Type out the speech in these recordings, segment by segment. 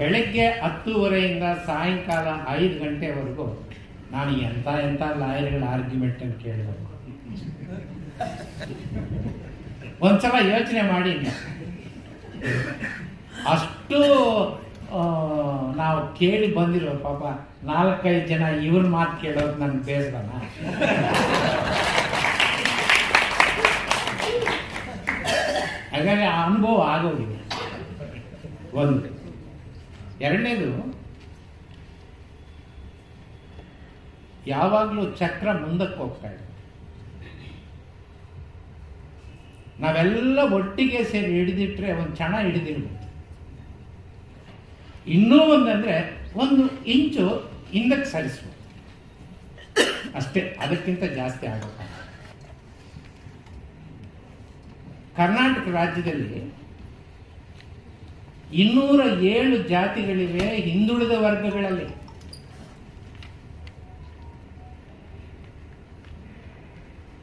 ಬೆಳಗ್ಗೆ ಹತ್ತುವರೆಯಿಂದ ಸಾಯಂಕಾಲ ಐದು ಗಂಟೆವರೆಗೂ ನಾನು ಎಂತ ಎಂತ ಲಾಯರ್ಗಳ ಆರ್ಗ್ಯುಮೆಂಟ್ ಅಂತ ಕೇಳಬೇಕು. ಒಂದ್ಸಲ ಯೋಚನೆ ಮಾಡಿ ಅಷ್ಟು ನಾವು ಕೇಳಿ ಬಂದಿರೋ ಪಾಪ ನಾಲ್ಕೈದು ಜನ ಇವ್ರ ಮಾತು ಕೇಳೋದು ನನ್ಗೆ ಬೇಸರನ? ಹಾಗಾಗಿ ಆ ಅನುಭವ ಆಗೋಗಿದೆ. ಒಂದು. ಎರಡನೇದು, ಯಾವಾಗಲೂ ಚಕ್ರ ಮುಂದಕ್ಕೆ ಹೋಗ್ತಾ ಇದೆ. ನಾವೆಲ್ಲ ಒಟ್ಟಿಗೆ ಸೇರಿ ಹಿಡಿದಿಟ್ರೆ ಒಂದು ಚಣ ಹಿಡಿದಿರ್ಬೋದು. ಇನ್ನೂ ಒಂದಂದ್ರೆ ಒಂದು ಇಂಚು ಹಿಂದಕ್ಕೆ ಸರಿಸ್ಬೋದು. ಅಷ್ಟೇ, ಅದಕ್ಕಿಂತ ಜಾಸ್ತಿ ಆಗುತ್ತೆ ಕರ್ನಾಟಕ ರಾಜ್ಯದಲ್ಲಿ ಇನ್ನೂರ ಏಳು ಜಾತಿಗಳಿವೆ ಹಿಂದುಳಿದ ವರ್ಗಗಳಲ್ಲಿ.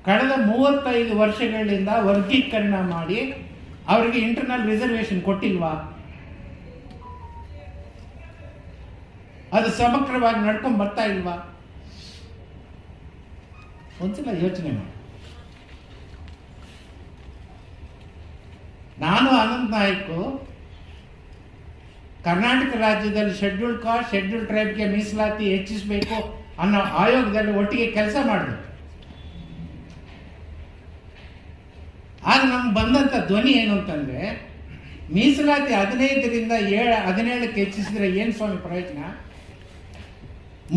ಕಳೆದ ಮೂವತ್ತೈದು ವರ್ಷಗಳಿಂದ ವರ್ಗೀಕರಣ ಮಾಡಿ ಅವರಿಗೆ ಇಂಟರ್ನಲ್ ರಿಸರ್ವೇಶನ್ ಕೊಟ್ಟಿಲ್ವಾ? ಅದು ಸಮಗ್ರವಾಗಿ ನಡ್ಕೊಂಡು ಬರ್ತಾ ಇಲ್ವಾ? ಒಂದ್ಸಲ ಯೋಚನೆ ಮಾಡಿ. ನಾನು ಅನಂತ್ ನಾಯ್ಕು ಕರ್ನಾಟಕ ರಾಜ್ಯದಲ್ಲಿ ಶೆಡ್ಯೂಲ್ ಕಾಸ್ಟ್ ಶೆಡ್ಯೂಲ್ ಟ್ರೈಬ್ಗೆ ಮೀಸಲಾತಿ ಹೆಚ್ಚಿಸಬೇಕು ಅನ್ನೋ ಆಯೋಗದಲ್ಲಿ ಒಟ್ಟಿಗೆ ಕೆಲಸ ಮಾಡಬೇಕು. ಆಗ ನಮ್ಗೆ ಬಂದಂಥ ಧ್ವನಿ ಏನು ಅಂತಂದರೆ, ಮೀಸಲಾತಿ ಹದಿನೈದರಿಂದ ಏಳು, ಹದಿನೇಳಕ್ಕೆ ಹೆಚ್ಚಿಸಿದ್ರೆ ಏನು ಸ್ವಾಮಿ ಪ್ರಯೋಜನ?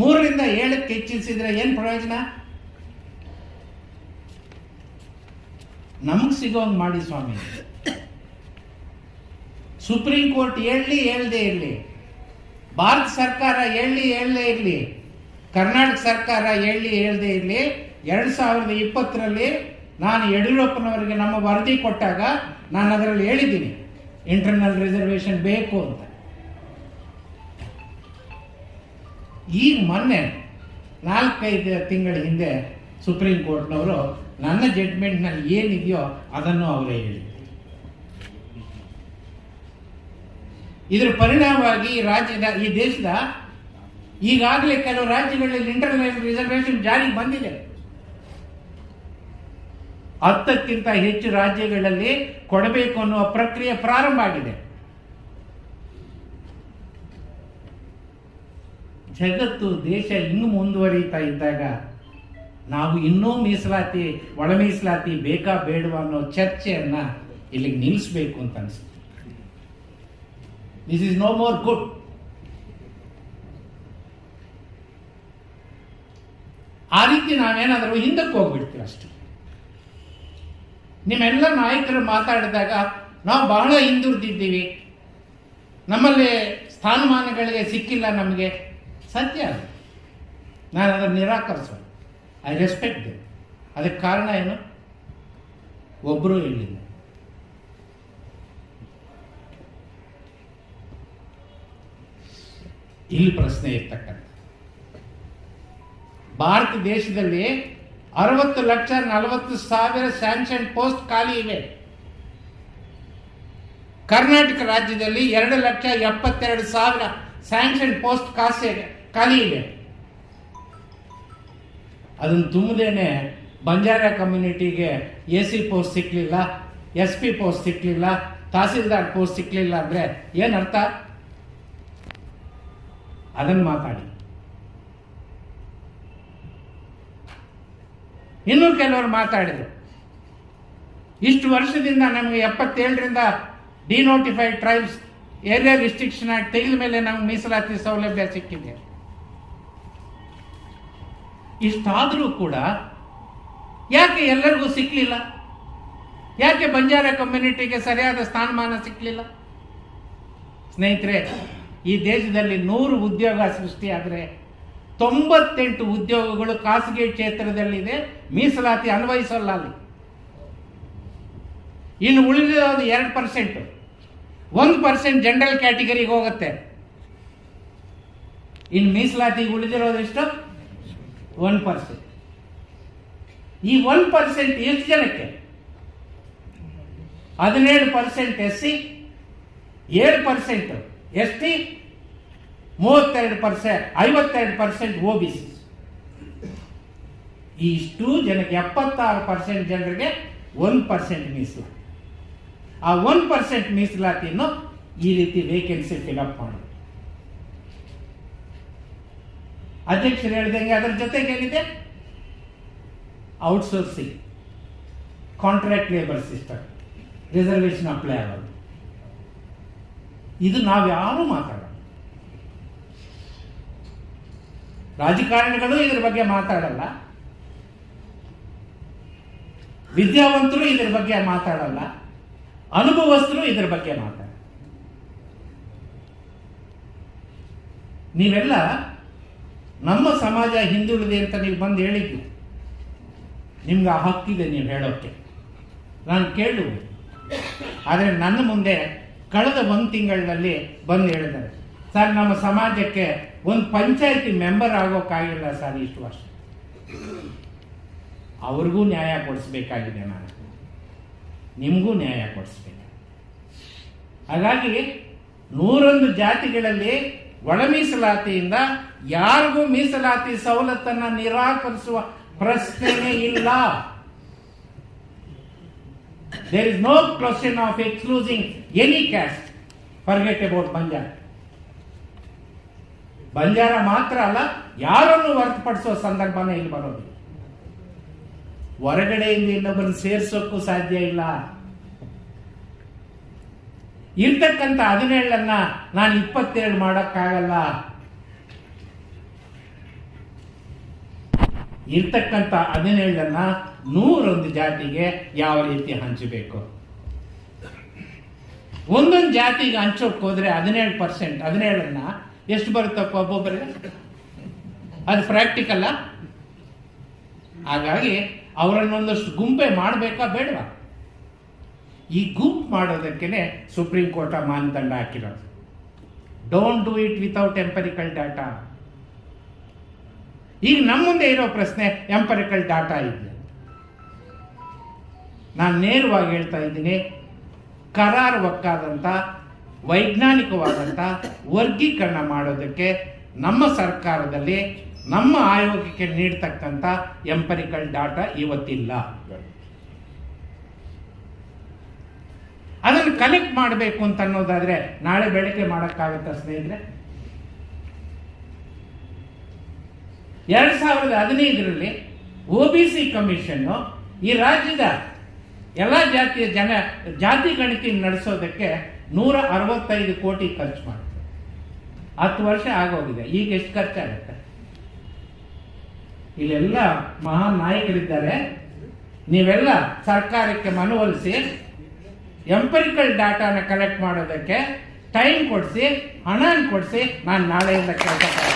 ಮೂರರಿಂದ ಏಳಕ್ಕೆ ಹೆಚ್ಚಿಸಿದ್ರೆ ಏನು ಪ್ರಯೋಜನ? ನಮಗೆ ಸಿಗೋಂಗೆ ಮಾಡಿ ಸ್ವಾಮಿ. ಸುಪ್ರೀಂ ಕೋರ್ಟ್ ಹೇಳಲಿ ಹೇಳದೇ ಇರಲಿ. ಭಾರತ ಸರ್ಕಾರ ಹೇಳಲಿ ಹೇಳದೇ ಇರಲಿ. ಕರ್ನಾಟಕ ಸರ್ಕಾರ ಹೇಳಲಿ ಹೇಳದೇ ಇರಲಿ. ಎರಡು ಸಾವಿರದ ಇಪ್ಪತ್ತರಲ್ಲಿ ನಾನು ಯಡಿಯೂರಪ್ಪನವರಿಗೆ ನಮ್ಮ ವರದಿ ಕೊಟ್ಟಾಗ ನಾನು ಅದರಲ್ಲಿ ಹೇಳಿದ್ದೀನಿ. ಇಂಟರ್ನಲ್ ರಿಸರ್ವೇಷನ್ ಬೇಕು ಅಂತ. ಈಗ ಮೊನ್ನೆ ನಾಲ್ಕೈದು ತಿಂಗಳ ಹಿಂದೆ ಸುಪ್ರೀಂ ಕೋರ್ಟ್ನವರು ನನ್ನ ಜಡ್ಮೆಂಟ್ನಲ್ಲಿ ಏನಿದೆಯೋ ಅದನ್ನು ಅವರೇ ಹೇಳಿ ಇದರ ಪರಿಣಾಮವಾಗಿ ರಾಜ್ಯದ, ಈ ದೇಶದ ಈಗಾಗಲೇ ಕೆಲವು ರಾಜ್ಯಗಳಲ್ಲಿ ಇಂಟರ್ನಲ್ ರಿಸರ್ವೇಶನ್ ಜಾರಿಗೆ ಬಂದಿದೆ. ಹತ್ತಕ್ಕಿಂತ ಹೆಚ್ಚು ರಾಜ್ಯಗಳಲ್ಲಿ ಕೊಡಬೇಕು ಅನ್ನುವ ಪ್ರಕ್ರಿಯೆ ಪ್ರಾರಂಭ ಆಗಿದೆ. ಜಗತ್ತು, ದೇಶ ಇನ್ನೂ ಮುಂದುವರಿತಾ ಇದ್ದಾಗ ನಾವು ಇನ್ನೂ ಮೀಸಲಾತಿ, ಒಳ ಮೀಸಲಾತಿ ಬೇಕಾ ಬೇಡವಾ ಅನ್ನೋ ಚರ್ಚೆಯನ್ನ ಇಲ್ಲಿಗೆ ನಿಲ್ಲಿಸಬೇಕು ಅಂತ ಅನಿಸುತ್ತೆ. This is no more good. ಆ ರೀತಿ ನಾವೇನಾದರೂ ಹಿಂದಕ್ಕೆ ಹೋಗ್ಬಿಡ್ತೀವಿ ಅಷ್ಟೇ. ನಿಮ್ಮೆಲ್ಲ ನಾಯಕರು ಮಾತಾಡಿದಾಗ ನಾವು ಬಹಳ ಹಿಂದುಳಿದಿದ್ದೀವಿ ನಮ್ಮಲ್ಲಿ ಸ್ಥಾನಮಾನಗಳಿಗೆ ಸಿಕ್ಕಿಲ್ಲ ನಮಗೆ. ಸತ್ಯ ಅದು. ನಾನು ಅದನ್ನು ನಿರಾಕರಿಸೋದು ಐ ರೆಸ್ಪೆಕ್ಟ್ ಅದಕ್ಕೆ ಕಾರಣ ಏನು? ಒಬ್ಬರೂ ಹೇಳಿಲ್ಲ ಇಲ್ಲಿ ಪ್ರಶ್ನೆ ಇರ್ತಕ್ಕಂಥ. ಭಾರತ ದೇಶದಲ್ಲಿ ಅರವತ್ತು ಲಕ್ಷ ನಲವತ್ತು ಸಾವಿರ ಸ್ಯಾಂಕ್ಷನ್ ಪೋಸ್ಟ್ ಖಾಲಿ ಇವೆ. ಕರ್ನಾಟಕ ರಾಜ್ಯದಲ್ಲಿ ಎರಡು ಲಕ್ಷ ಎಪ್ಪತ್ತೆರಡು ಸಾವಿರ ಸ್ಯಾಂಕ್ಷನ್ ಪೋಸ್ಟ್ ಖಾಸೆ ಖಾಲಿ ಇವೆ ಅದನ್ನು ತುಂಬದೇನೆ ಬಂಜಾರ ಕಮ್ಯುನಿಟಿಗೆ ಎ ಸಿ ಪೋಸ್ಟ್ ಸಿಕ್ಕಲಿಲ್ಲ ಎಸ್ ಪಿ ಪೋಸ್ಟ್ ಸಿಕ್ಕಲಿಲ್ಲ ತಹಸೀಲ್ದಾರ್ ಪೋಸ್ಟ್ ಸಿಕ್ಕಲಿಲ್ಲ ಅಂದ್ರೆ ಏನರ್ಥ ಅದನ್ನು ಮಾತಾಡಿ. ಇನ್ನೂ ಕೆಲವರು ಮಾತಾಡಿದರು. ಇಷ್ಟು ವರ್ಷದಿಂದ ನಮಗೆ ಎಪ್ಪತ್ತೇಳರಿಂದ ಡಿನೋಟಿಫೈಡ್ ಟ್ರೈಬ್ಸ್ ಏರಿಯಾ ರಿಸ್ಟ್ರಿಕ್ಷನ್ ಆಗಿ ತೆಗೆದ ಮೇಲೆ ನಮ್ಗೆ ಮೀಸಲಾತಿ ಸೌಲಭ್ಯ ಸಿಕ್ಕಿದೆ. ಇಷ್ಟಾದರೂ ಕೂಡ ಯಾಕೆ ಎಲ್ಲರಿಗೂ ಸಿಕ್ಕಲಿಲ್ಲ ಯಾಕೆ ಬಂಜಾರ ಕಮ್ಯುನಿಟಿಗೆ ಸರಿಯಾದ ಸ್ಥಾನಮಾನ ಸಿಕ್ಕಲಿಲ್ಲ ಸ್ನೇಹಿತರೆ ಈ ದೇಶದಲ್ಲಿ ನೂರು ಉದ್ಯೋಗ ಸೃಷ್ಟಿಯಾದರೆ ತೊಂಬತ್ತೆಂಟು ಉದ್ಯೋಗಗಳು ಖಾಸಗಿ ಕ್ಷೇತ್ರದಲ್ಲಿದೆ, ಮೀಸಲಾತಿ ಅನ್ವಯಿಸಲ್ಲ ಅಲ್ಲಿ. ಇನ್ನು ಉಳಿದಿರೋದು ಎರಡು ಪರ್ಸೆಂಟ್ ಒಂದು ಪರ್ಸೆಂಟ್ ಜನರಲ್ ಕ್ಯಾಟಗರಿಗೆ ಹೋಗುತ್ತೆ. ಇನ್ನು ಮೀಸಲಾತಿಗೆ ಉಳಿದಿರೋದು ಎಷ್ಟು? ಒನ್ ಪರ್ಸೆಂಟ್ ಈ ಒನ್ ಪರ್ಸೆಂಟ್ ಎಷ್ಟು ಜನಕ್ಕೆ? ಹದಿನೇಳು ಪರ್ಸೆಂಟ್ ಎಸ್ ಸಿ ಏಳು ಪರ್ಸೆಂಟ್ ಎಸ್ ಟಿ, ಮೂವತ್ತೆರಡು ಪರ್ಸೆಂಟ್, ಐವತ್ತೆರಡು ಪರ್ಸೆಂಟ್ ಒ ಬಿ ಸಿ. ಇಷ್ಟು ಜನಕ್ಕೆ ಎಪ್ಪತ್ತಾರು ಪರ್ಸೆಂಟ್ ಜನರಿಗೆ ಒನ್ ಪರ್ಸೆಂಟ್ ಮೀಸಲಾತಿ ಆ ಒನ್ ಪರ್ಸೆಂಟ್ ಮೀಸಲಾತಿಯನ್ನು ಈ ರೀತಿ ವೇಕೆನ್ಸಿ ಫಿಲಪ್ ಮಾಡಿ. ಅಧ್ಯಕ್ಷರು ಹೇಳಿದಂಗೆ ಅದರ ಜೊತೆಗೆ ಏನಿದೆ? Outsourcing contract labour system reservation apply ಆಗೋದು ಇದು ನಾವ್ಯಾರೂ ಮಾತಾಡೋಣ ರಾಜಕಾರಣಿಗಳು ಇದ್ರ ಬಗ್ಗೆ ಮಾತಾಡಲ್ಲ. ವಿದ್ಯಾವಂತರು ಇದ್ರ ಬಗ್ಗೆ ಮಾತಾಡಲ್ಲ. ಅನುಭವಸ್ಥರು ಇದ್ರ ಬಗ್ಗೆ ಮಾತಾಡ ನೀವೆಲ್ಲ ನಮ್ಮ ಸಮಾಜ ಹಿಂದುಳಿದೆ ಅಂತ ನೀವು ಬಂದು ಹೇಳಿದ್ದು ನಿಮ್ಗೆ ಆ ಹಕ್ಕಿದೆ ನೀವು ಹೇಳೋಕ್ಕೆ. ನಾನು ಕೇಳುವುದು ಆದರೆ ನನ್ನ ಮುಂದೆ ಕಳೆದ ಒಂದು ತಿಂಗಳಿನಲ್ಲಿ ಬಂದು ಹೇಳಿದ್ದಾರೆ. ಸರ್, ನಮ್ಮ ಸಮಾಜಕ್ಕೆ ಒಂದು ಪಂಚಾಯತಿ ಮೆಂಬರ್ ಆಗೋಕ್ಕಾಗಿಲ್ಲ ಸರ್, ಇಷ್ಟು ವರ್ಷ. ಅವ್ರಿಗೂ ನ್ಯಾಯ ಕೊಡಿಸ್ಬೇಕಾಗಿದೆ ನಾನು. ನಿಮಗೂ ನ್ಯಾಯ ಕೊಡಿಸ್ಬೇಕು. ಹಾಗಾಗಿ ನೂರೊಂದು ಜಾತಿಗಳಲ್ಲಿ ಒಳ ಮೀಸಲಾತಿಯಿಂದ ಯಾರಿಗೂ ಮೀಸಲಾತಿ ಸವಲತ್ತನ್ನು ನಿರಾಕರಿಸುವ ಪ್ರಶ್ನೆಯೇ ಇಲ್ಲ. There is no question of excluding any caste forget about Banjara Banjara ಮಾತ್ರ ಅಲ್ಲ, ಯಾರನ್ನು ಹೊರತುಪಡಿಸುವ ಸಂದರ್ಭನೇ ಇಲ್ಲಿ ಬರೋದು. ಹೊರಗಡೆಯಿಂದ ಇನ್ನೊಬ್ಬರನ್ನು ಸೇರ್ಸೋಕ್ಕೂ ಸಾಧ್ಯ ಇಲ್ಲ. ಇರ್ತಕ್ಕಂಥ ಹದಿನೇಳನ್ನ ನಾನು ಇಪ್ಪತ್ತೇಳು ಮಾಡೋಕ್ಕಾಗಲ್ಲ. ಇರ್ತಕ್ಕಂಥ ಹದಿನೇಳನ್ನ ನೂರೊಂದು ಜಾತಿಗೆ ಯಾವ ರೀತಿ ಹಂಚಬೇಕು? ಒಂದೊಂದು ಜಾತಿಗೆ ಹಂಚೋಕ್ ಹೋದ್ರೆ ಹದಿನೇಳು ಪರ್ಸೆಂಟ್ ಹದಿನೇಳನ್ನ ಎಷ್ಟು ಬರುತ್ತಪ್ಪ ಒಬ್ಬೊಬ್ಬರಿಗೆ? ಅದು ಪ್ರಾಕ್ಟಿಕಲ್ಲ ಹಾಗಾಗಿ ಅವರನ್ನೊಂದಷ್ಟು ಗುಂಪೆ ಮಾಡಬೇಕಾ ಬೇಡವಾ? ಈ ಗುಂಪು ಮಾಡೋದಕ್ಕೇನೆ ಸುಪ್ರೀಂ ಕೋರ್ಟ್ ಮಾನದಂಡ ಹಾಕಿರೋದು. Don't do it without empirical data ಈಗ ನಮ್ಮ ಮುಂದೆ ಇರೋ ಪ್ರಶ್ನೆ ಎಂಪರಿಕಲ್ ಡಾಟಾ ಇದೆ. ನಾನು ನೇರವಾಗಿ ಹೇಳ್ತಾ ಇದ್ದೀನಿ ಕರಾರುವಕ್ಕಾದಂಥ ವೈಜ್ಞಾನಿಕವಾದಂಥ ವರ್ಗೀಕರಣ ಮಾಡೋದಕ್ಕೆ ನಮ್ಮ ಸರ್ಕಾರದಲ್ಲಿ ನಮ್ಮ ಆಯೋಗಕ್ಕೆ ನೀಡ್ತಕ್ಕಂಥ ಎಂಪರಿಕಲ್ ಡಾಟಾ ಇವತ್ತಿಲ್ಲ. ಅದನ್ನು ಕಲೆಕ್ಟ್ ಮಾಡಬೇಕು ಅಂತ ಅನ್ನೋದಾದ್ರೆ ನಾಳೆ ಬೆಳಗ್ಗೆ ಮಾಡೋಕ್ಕಾಗತ್ತಾ ಸ್ನೇಹಿತರೆ? ಎರಡು ಸಾವಿರದ ಹದಿನೈದರಲ್ಲಿ ಒ ಬಿ ಸಿ ಕಮಿಷನ್ನು ಈ ರಾಜ್ಯದ ಎಲ್ಲ ಜಾತಿಯ ಜನ ಜಾತಿ ಗಣತಿ ನಡೆಸೋದಕ್ಕೆ ನೂರ ಅರವತ್ತೈದು ಕೋಟಿ ಖರ್ಚು ಮಾಡುತ್ತೆ. ಹತ್ತು ವರ್ಷ ಆಗೋಗಿದೆ. ಈಗ ಎಷ್ಟು ಖರ್ಚಾಗುತ್ತೆ? ಇಲ್ಲೆಲ್ಲ ಮಹಾನ್ ನಾಯಕರಿದ್ದಾರೆ. ನೀವೆಲ್ಲ ಸರ್ಕಾರಕ್ಕೆ ಮನವೊಲಿಸಿ ಎಂಪರಿಕಲ್ ಡಾಟಾನ ಕಲೆಕ್ಟ್ ಮಾಡೋದಕ್ಕೆ ಟೈಮ್ ಕೊಡಿಸಿ ಹಣ ಕೊಡಿಸಿ, ನಾನು ನಾಳೆಯಿಂದ ಕೆಲಸ